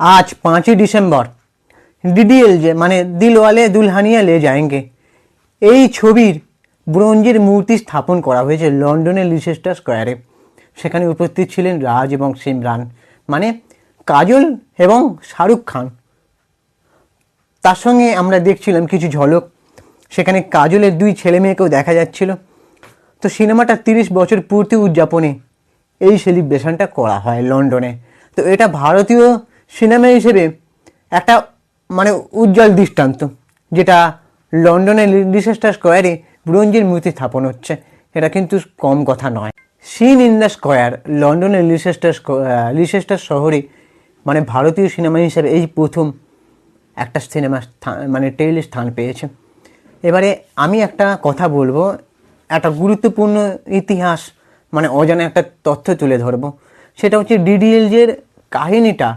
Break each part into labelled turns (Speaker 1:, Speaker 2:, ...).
Speaker 1: আজ পাঁচই December. DDL যে মানে দিলওয়ালে দুলহানিয়া লে যায়েঙ্গে। এই ছবির ব্রোঞ্জের মূর্তি স্থাপন করা হয়েছে লন্ডনের লিসেস্টার স্কোয়ারে। সেখানে উপস্থিত ছিলেন রাজ এবং সিমরান মানে কাজল এবং শাহরুখ খান। তার সঙ্গে আমরা দেখছিলাম কিছু ঝলক। সেখানে কাজলের দুই ছেলে মেয়েকেও দেখা যাচ্ছিল। তো সিনেমাটা তিরিশ বছর পূর্তি উদযাপনে এই সেলিব্রেশনটা করা হয় লন্ডনে। তো এটা ভারতীয় সিনেমা হিসেবে একটা মানে উজ্জ্বল দৃষ্টান্ত, যেটা লন্ডনের লিসেস্টার স্কোয়ারে ব্রোঞ্জের মূর্তি স্থাপন হচ্ছে। এটা কিন্তু কম কথা নয়। সিন ইন দ্য স্কোয়ার লন্ডনের লিসেস্টার লিসেস্টার শহরে মানে ভারতীয় সিনেমা হিসেবে এই প্রথম একটা সিনেমা স্থান মানে টেইলে স্থান পেয়েছে। এবারে আমি একটা কথা বলব, একটা গুরুত্বপূর্ণ ইতিহাস মানে অজানা একটা তথ্য তুলে ধরবো। সেটা হচ্ছে ডিডিএলজের কাহিনীটা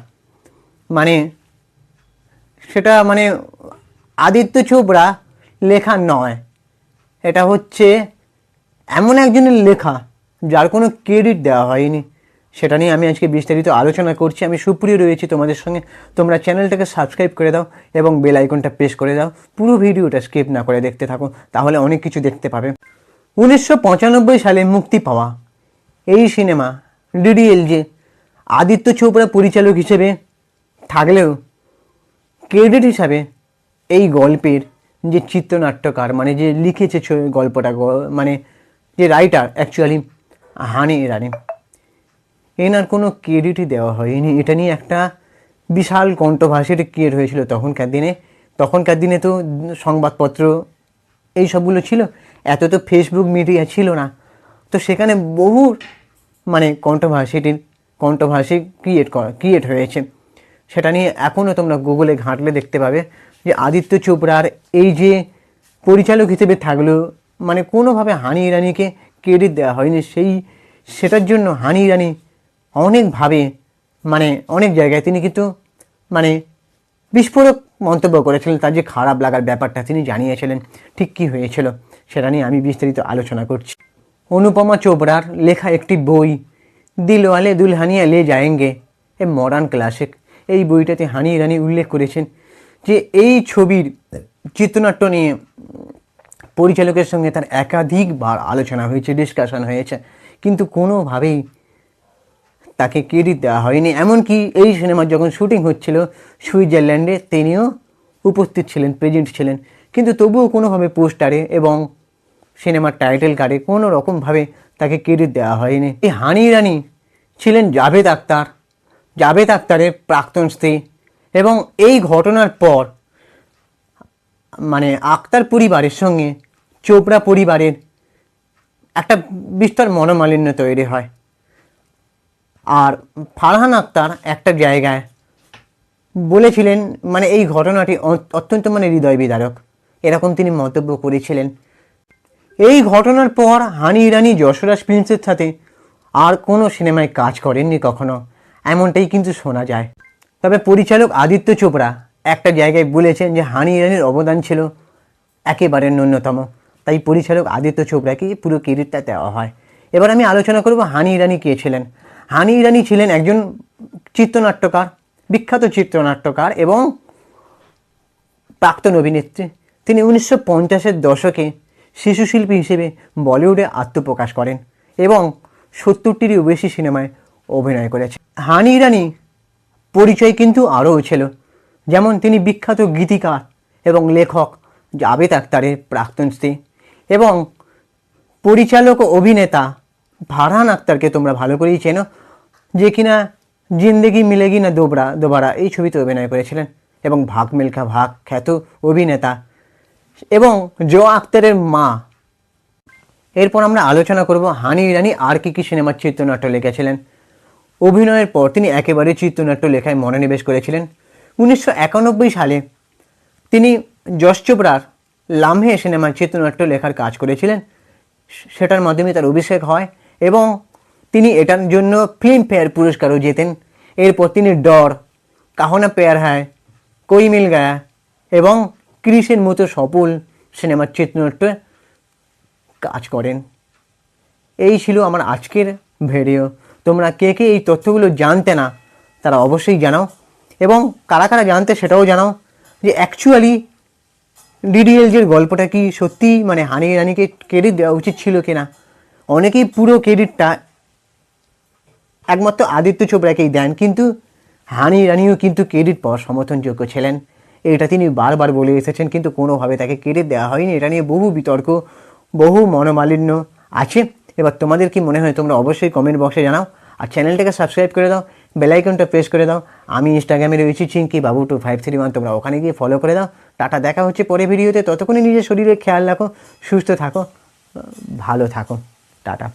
Speaker 1: মানে সেটা মানে আদিত্য চোপড়া লেখা নয়। এটা হচ্ছে এমন একজনের লেখা যার কোনো ক্রেডিট দেওয়া হয়নি। সেটা নিয়ে আমি আজকে বিস্তারিত আলোচনা করছি। আমি সুপ্রিয় রয়েছি তোমাদের সঙ্গে। তোমরা চ্যানেলটাকে সাবস্ক্রাইব করে দাও এবং বেল আইকনটা প্রেস করে দাও। পুরো ভিডিওটা স্কিপ না করে দেখতে থাকো, তাহলে অনেক কিছু দেখতে পাবে। উনিশশো পঁচানব্বই সালে মুক্তি পাওয়া এই সিনেমা ডিডিএলজে আদিত্য চোপড়া পরিচালক হিসেবে থাকলেও ক্রেডিট হিসাবে এই গল্পের যে চিত্রনাট্যকার মানে যে লিখেছে গল্পটা মানে যে রাইটার অ্যাকচুয়ালি হানি ইরানি, এনার কোনো ক্রেডিটই দেওয়া হয়নি। এটা নিয়ে একটা বিশাল কণ্ঠভাষীর ক্রিয়েট হয়েছিল তখনকার দিনে। তখনকার দিনে তো সংবাদপত্র এই সবগুলো ছিল, এত তো ফেসবুক মিডিয়া ছিল না। তো সেখানে বহু মানে কণ্ঠভাষীটির কণ্ঠভাষী ক্রিয়েট করা ক্রিয়েট হয়েছে। সেটা নিয়ে এখনও তোমরা গুগলে ঘাঁটলে দেখতে পাবে যে আদিত্য চোপড়ার এই যে পরিচালক হিসেবে থাকলেও মানে কোনোভাবে হানি ইরানিকে ক্রেডিট দেওয়া হয়নি, সেই সেটার জন্য হানি ইরানি অনেকভাবে মানে অনেক জায়গায় তিনি কিন্তু মানে বিস্ফোরক মন্তব্য করেছিলেন, তার যে খারাপ লাগার ব্যাপারটা তিনি জানিয়েছিলেন, ঠিক কী হয়েছিল সেটা নিয়ে আমি বিস্তারিত আলোচনা করছি। অনুপমা চোপড়ার লেখা একটি বই Dilwale Dulhania Le যায়েঙ্গে, a modern classic এই বইটাতে হানি ইরানি উল্লেখ করেছেন যে এই ছবির চিত্রনাট্য নিয়ে পরিচালকের সঙ্গে তার একাধিকবার আলোচনা হয়েছে ডিসকাশন হয়েছে, কিন্তু কোনোভাবেই তাকে ক্রেডিট দেওয়া হয়নি। এমনকি এই সিনেমার যখন শুটিং হচ্ছিল সুইজারল্যান্ডে, তিনিও উপস্থিত ছিলেন প্রেজেন্ট ছিলেন। কিন্তু তবুও কোনোভাবে পোস্টারে এবং সিনেমার টাইটেল কার্ডে কোনো রকমভাবে তাকে ক্রেডিট দেওয়া হয়নি। এই হানি ইরানি ছিলেন জাভেদ আক্তার জাভেদ আক্তারের প্রাক্তন স্ত্রী এবং এই ঘটনার পর মানে আক্তার পরিবারের সঙ্গে চোপড়া পরিবারের একটা বিস্তর মনোমালিন্য তৈরি হয়। আর ফারহান আক্তার একটা জায়গায় বলেছিলেন মানে এই ঘটনাটি অত্যন্ত মানে হৃদয় বিদারক এরকম তিনি মন্তব্য করেছিলেন। এই ঘটনার পর হানি ইরানি যশোরাজ প্রিন্সের সাথে আর কোনো সিনেমায় কাজ করেননি কখনো। এমনটাই কিন্তু শোনা যায়। তবে পরিচালক আদিত্য চোপড়া একটা জায়গায় বলেছেন যে হানি ইরানির অবদান ছিল একেবারে ন্যূনতম। তাই পরিচালক আদিত্য চোপড়াকে পুরো ক্রেডিটটা দেওয়া হয়। এবার আমি আলোচনা করব হানি ইরানি কে ছিলেন। হানি ইরানি ছিলেন একজন চিত্রনাট্যকার, বিখ্যাত চিত্রনাট্যকার এবং প্রাক্তন অভিনেত্রী। তিনি উনিশশো পঞ্চাশের দশকে শিশুশিল্পী হিসেবে বলিউডে আত্মপ্রকাশ করেন এবং সত্তরটিরও বেশি সিনেমায় অভিনয় করেছেন। হানি ইরানি পরিচয় কিন্তু আরও ছিল, যেমন তিনি বিখ্যাত গীতিকার এবং লেখক জাভেদ আক্তারের প্রাক্তন স্ত্রী এবং পরিচালক ও অভিনেতা ফারহান আক্তারকে তোমরা ভালো করেই চেনো, যে কিনা জিন্দেগি মিলেগি না দোবরা, দোবারা এই ছবিতে অভিনয় করেছিলেন এবং ভাগ মিল্খা, ভাগ খ্যাত অভিনেতা এবং জো আক্তারের মা। এরপর আমরা আলোচনা করব হানি ইরানি আর কি কি সিনেমার চিত্রনাট্য লিখেছিলেন। অভিনয়ের পর তিনি একেবারে চিত্রনাট্য লেখায় মনোনিবেশ করেছিলেন। উনিশশো একানব্বই সালে তিনি যশ চোপড়ার লামহে সিনেমার চিত্রনাট্য লেখার কাজ করেছিলেন। সেটার মাধ্যমে তার অভিষেক হয় এবং তিনি এটার জন্য ফিল্মফেয়ার পুরস্কারও জেতেন। এরপর তিনি ডর, কাহনা পেয়ার হ্যায়, কই মিল গায়া এবং ক্রিসের মতো সফল সিনেমার চিত্রনাট্যে কাজ করেন। এই ছিল আমার আজকের ভিডিও তোমরা কে কে এই তথ্যগুলো জানতে না, তারা অবশ্যই জানাও। এবং কারা কারা জানতে সেটাও জানাও যে অ্যাকচুয়ালি ডিডিএলজের গল্পটা কি সত্যি মানে হানি রানিকে ক্রেডিট দেওয়া উচিত ছিল কিনা? অনেকেই পুরো ক্রেডিটটা একমাত্র আদিত্য চোপড়াকেই দেন, কিন্তু হানি রানিও কিন্তু ক্রেডিট পাওয়ার সমর্থনযোগ্য ছিলেন। এটা তিনি বারবার বলে এসেছেন, কিন্তু কোনোভাবে তাকে ক্রেডিট দেওয়া হয়নি। এটা নিয়ে বহু বিতর্ক, বহু মনোমালিন্য আছে। এবার তোমাদের কি মনে হয় তোমরা অবশ্যই কমেন্ট বক্সে জানাও। আর চ্যানেলটাকে সাবস্ক্রাইব করে দাও বেলাইকনটা প্রেস করে দাও। আমি ইনস্টাগ্রামে রয়েছি চিঙ্কি বাবু টু ফাইভ থ্রি ওয়ান তোমরা ওখানে গিয়ে ফলো করে দাও। টাটা, দেখা হচ্ছে পরে ভিডিওতে ততক্ষণে নিজের শরীরের খেয়াল রাখো, সুস্থ থাকো, ভালো থাকো। টাটা।